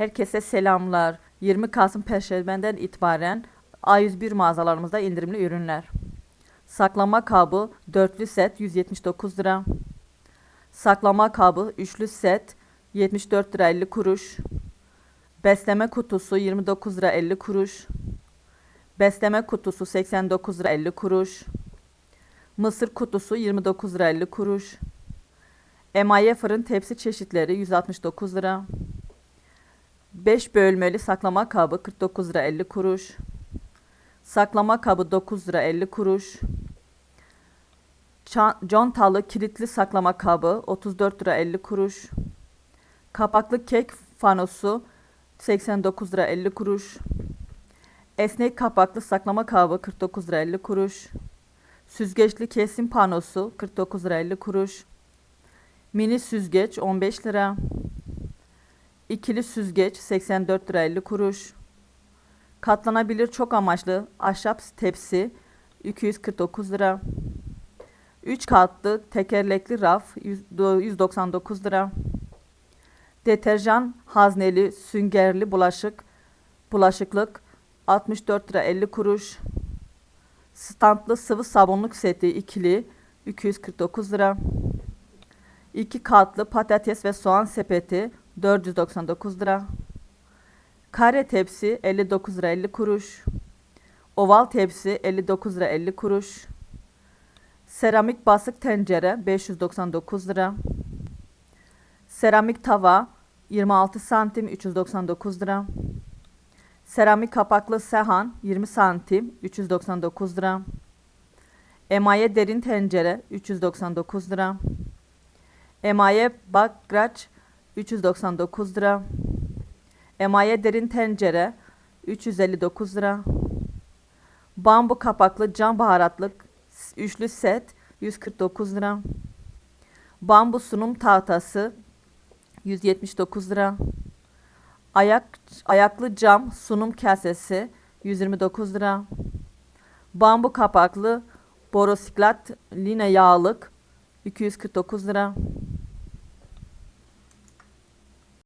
Herkese selamlar. 20 Kasım Perşembe'den itibaren A101 mağazalarımızda indirimli ürünler. Saklama kabı dörtlü set 179 lira. Saklama kabı üçlü set 74 lira 50 kuruş. Besleme kutusu 29 lira 50 kuruş. Besleme kutusu 89 lira 50 kuruş. Mısır kutusu 29 lira 50 kuruş. Emaye fırın tepsi çeşitleri 169 lira. 5 bölmeli saklama kabı 49 lira 50 kuruş. Saklama kabı 9 lira 50 kuruş. Contalı kilitli saklama kabı 34 lira 50 kuruş. Kapaklı kek fanosu 89 lira 50 kuruş. Esnek kapaklı saklama kabı 49 lira 50 kuruş. Süzgeçli kesim panosu 49 lira 50 kuruş. Mini süzgeç 15 lira. İkili süzgeç 84 lira 50 kuruş. Katlanabilir çok amaçlı ahşap tepsi 249 lira. 3 katlı tekerlekli raf 100 199 lira. Deterjan hazneli süngerli bulaşık bulaşıklık 64 lira 50 kuruş. Standlı sıvı sabunluk seti ikili 249 lira. 2 katlı patates ve soğan sepeti 499 lira. Kare tepsi 59 lira 50 kuruş. Oval tepsi 59 lira 50 kuruş. Seramik basık tencere 599 lira. Seramik tava 26 santim 399 lira. Seramik kapaklı sahan 20 santim 399 lira. Emaye derin tencere 399 lira. Emaye bakraç 399 lira. Emaye derin tencere 359 lira. Bambu kapaklı cam baharatlık üçlü set 149 lira. Bambu sunum tahtası 179 lira. Ayak ayaklı cam sunum kasesi 129 lira. Bambu kapaklı borosiklat line yağlık 249 lira.